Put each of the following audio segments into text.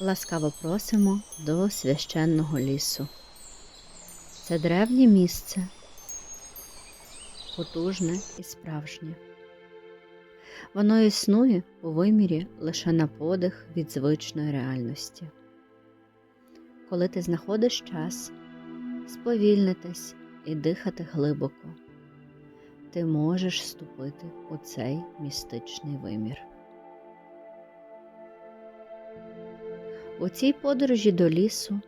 Ласкаво просимо до священного лісу. Це древнє місце, потужне і справжнє. Воно існує у вимірі лише на подих від звичної реальності. Коли ти знаходиш час сповільнитись і дихати глибоко, ти можеш вступити у цей містичний вимір. У цій подорожі до лісу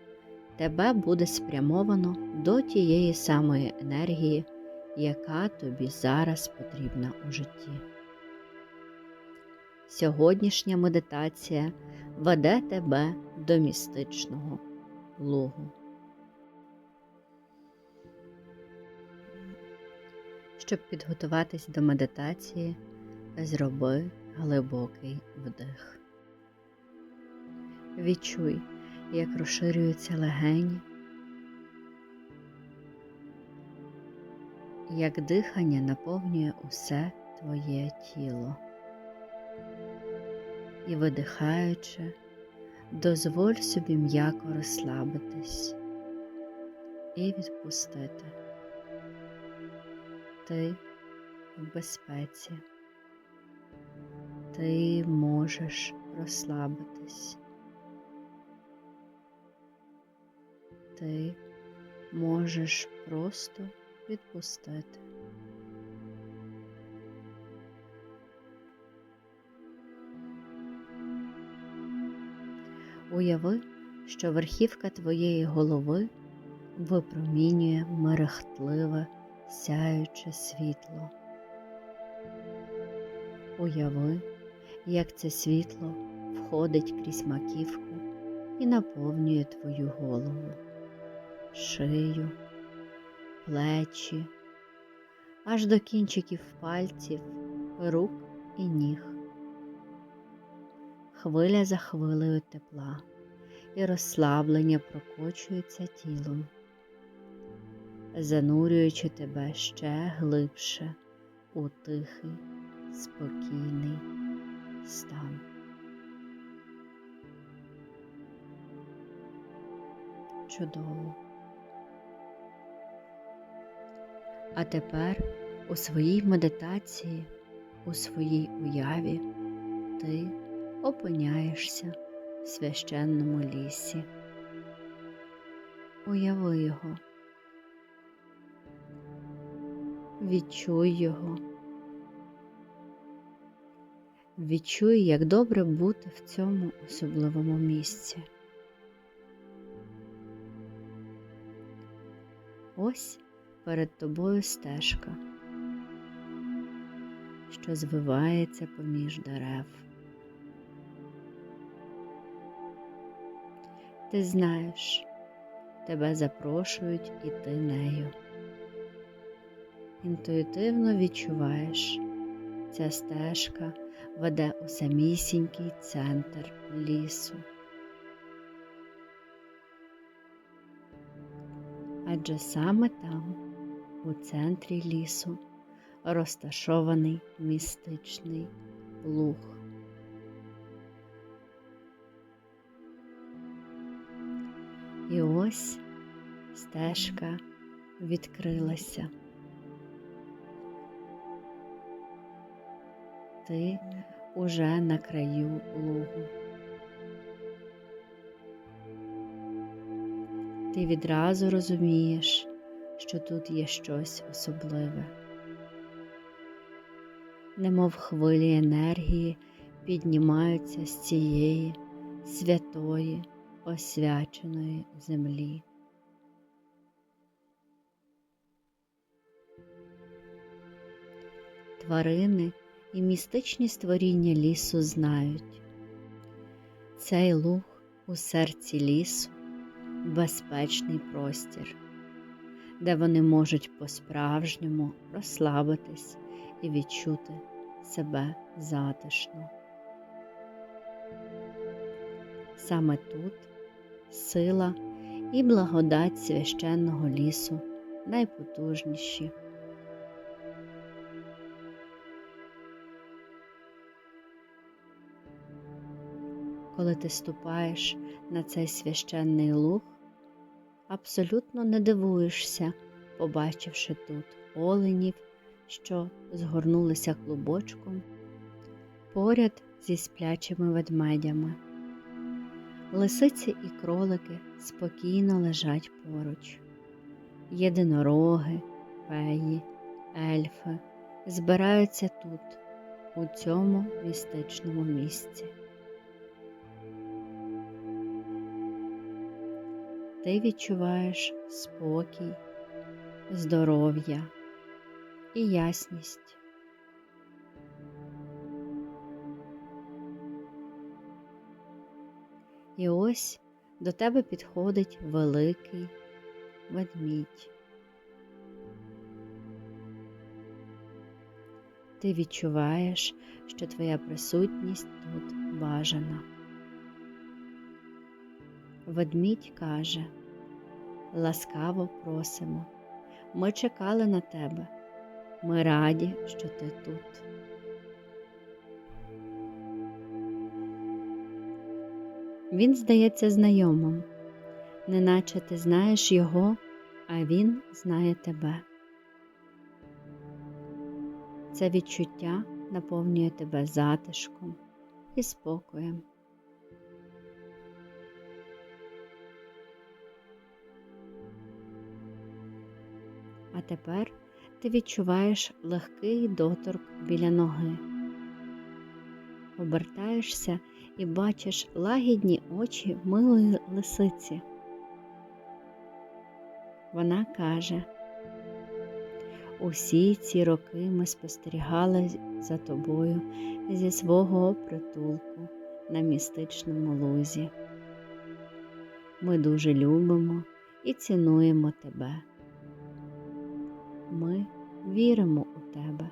тебе буде спрямовано до тієї самої енергії, яка тобі зараз потрібна у житті. Сьогоднішня медитація веде тебе до містичного лугу. Щоб підготуватись до медитації, зроби глибокий вдих. Відчуй, як розширюються легені, як дихання наповнює усе твоє тіло. І видихаючи, дозволь собі м'яко розслабитись і відпустити. Ти в безпеці, ти можеш розслабитись. Ти можеш просто відпустити. Уяви, що верхівка твоєї голови випромінює мерехтливе, сяюче світло. Уяви, як це світло входить крізь маківку і наповнює твою голову шию, плечі, аж до кінчиків пальців, рук і ніг. Хвиля за хвилею тепла і розслаблення прокочується тілом, занурюючи тебе ще глибше у тихий, спокійний стан. Чудово. А тепер у своїй медитації, у своїй уяві ти опиняєшся в священному лісі. Уяви його, відчуй його, відчуй, як добре бути в цьому особливому місці. Ось перед тобою стежка, що звивається поміж дерев. Ти знаєш, тебе запрошують іти нею. Інтуїтивно відчуваєш, ця стежка веде у самісінький центр лісу. Адже саме там у центрі лісу розташований містичний луг. І ось стежка відкрилася. Ти уже на краю лугу. Ти відразу розумієш, що тут є щось особливе. Немов хвилі енергії піднімаються з цієї святої, освяченої землі. Тварини і містичні створіння лісу знають, цей луг у серці лісу безпечний простір де вони можуть по-справжньому розслабитись і відчути себе затишно. Саме тут сила і благодать священного лісу найпотужніші. коли ти ступаєш на цей священний луг, абсолютно не дивуєшся, побачивши тут оленів, що згорнулися клубочком поряд зі сплячими ведмедями. Лисиці і кролики спокійно лежать поруч. Єдинороги, феї, ельфи збираються тут, у цьому містичному місці. Ти відчуваєш спокій, здоров'я і ясність. І ось до тебе підходить великий ведмідь. Ти відчуваєш, що твоя присутність тут бажана. Ведмідь каже, ласкаво просимо, ми чекали на тебе, ми раді, що ти тут. Він здається знайомим, неначе ти знаєш його, а він знає тебе. Це відчуття наповнює тебе затишком і спокоєм. А тепер ти відчуваєш легкий доторк біля ноги. Обертаєшся і бачиш лагідні очі милої лисиці. Вона каже, усі ці роки ми спостерігали за тобою зі свого притулку на містичному лузі. Ми дуже любимо і цінуємо тебе. Ми віримо у тебе.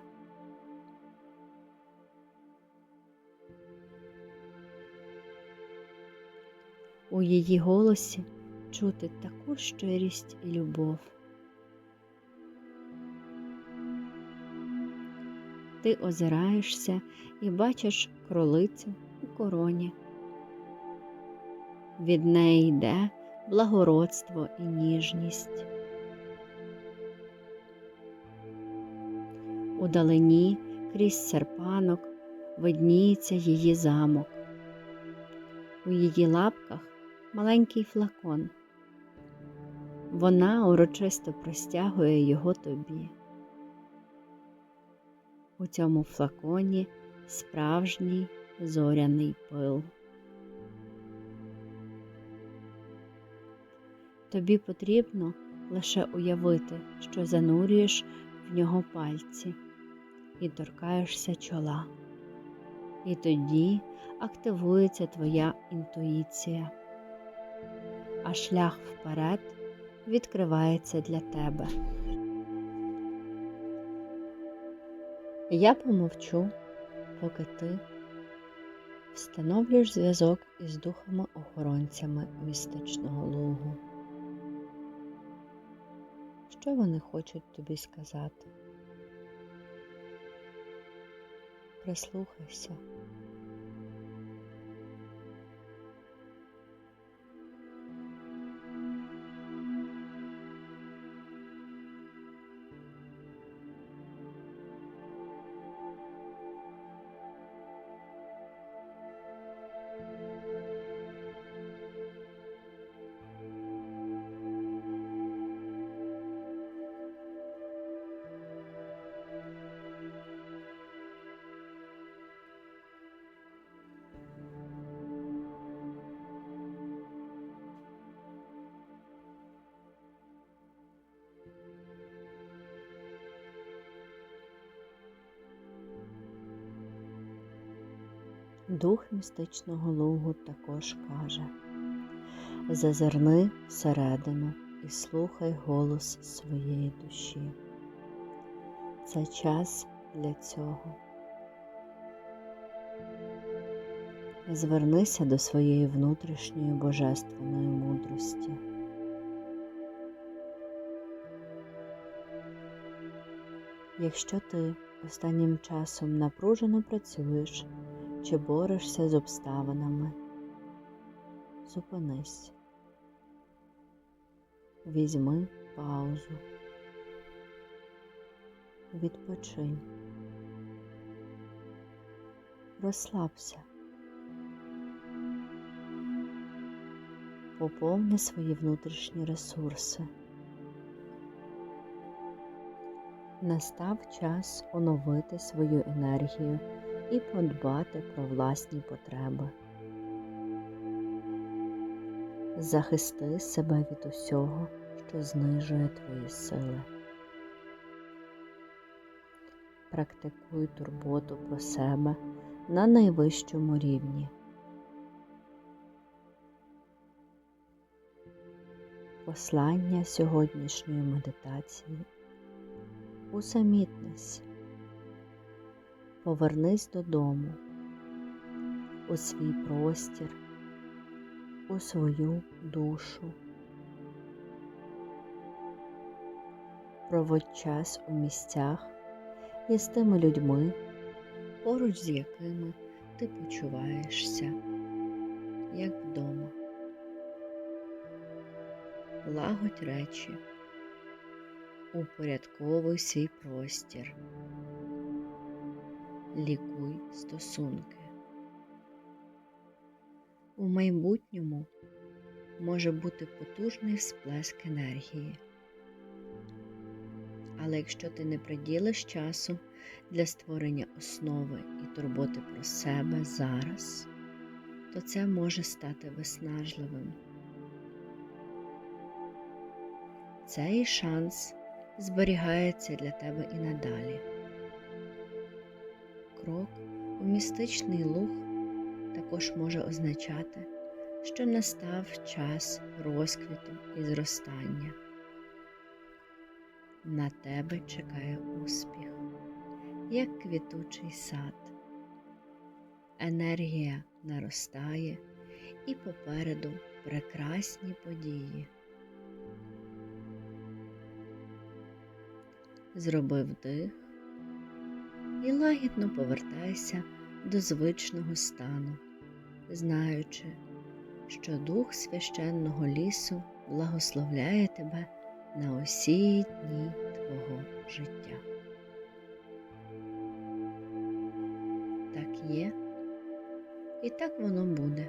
У її голосі чути таку щирість і любов. Ти озираєшся і бачиш кролицю у короні. Від неї йде благородство і ніжність. Удалині крізь серпанок видніється її замок. У її лапках маленький флакон. Вона урочисто простягує його тобі. У цьому флаконі справжній зоряний пил. Тобі потрібно лише уявити, що занурюєш в нього пальці і торкаєшся чола. І тоді активується твоя інтуїція, а шлях вперед відкривається для тебе. Я помовчу, поки ти встановлюєш зв'язок із духами-охоронцями містичного лугу. Що вони хочуть тобі сказати? Прислухайся. Дух містичного лугу також каже Зазирни всередину і слухай голос своєї душі. Це час для цього. Звернися до своєї внутрішньої божественної мудрості. Якщо ти останнім часом напружено працюєш чи борешся з обставинами, зупинись. Візьми паузу. Відпочинь. Розслабся. Поповни свої внутрішні ресурси. Настав час оновити свою енергію і подбати про власні потреби. Захисти себе від усього, що знижує твої сили. Практикуй турботу про себе на найвищому рівні. Послання сьогоднішньої медитації усамітнись, повернись додому, у свій простір, у свою душу. Проводь час у місцях і з тими людьми, поруч з якими ти почуваєшся, як вдома. Лагодь речі, упорядковуй свій простір, лікуй стосунки. У майбутньому може бути потужний всплеск енергії. Але якщо ти не приділиш часу для створення основи і турботи про себе зараз, то це може стати виснажливим. Цей шанс зберігається для тебе і надалі. Крок у містичний луг також може означати, що настав час розквіту і зростання. На тебе чекає успіх, як квітучий сад. Енергія наростає і попереду прекрасні події. Зроби вдих і лагідно повертайся до звичного стану, знаючи, що дух священного лісу благословляє тебе на усі дні твого життя. Так є, і так воно буде.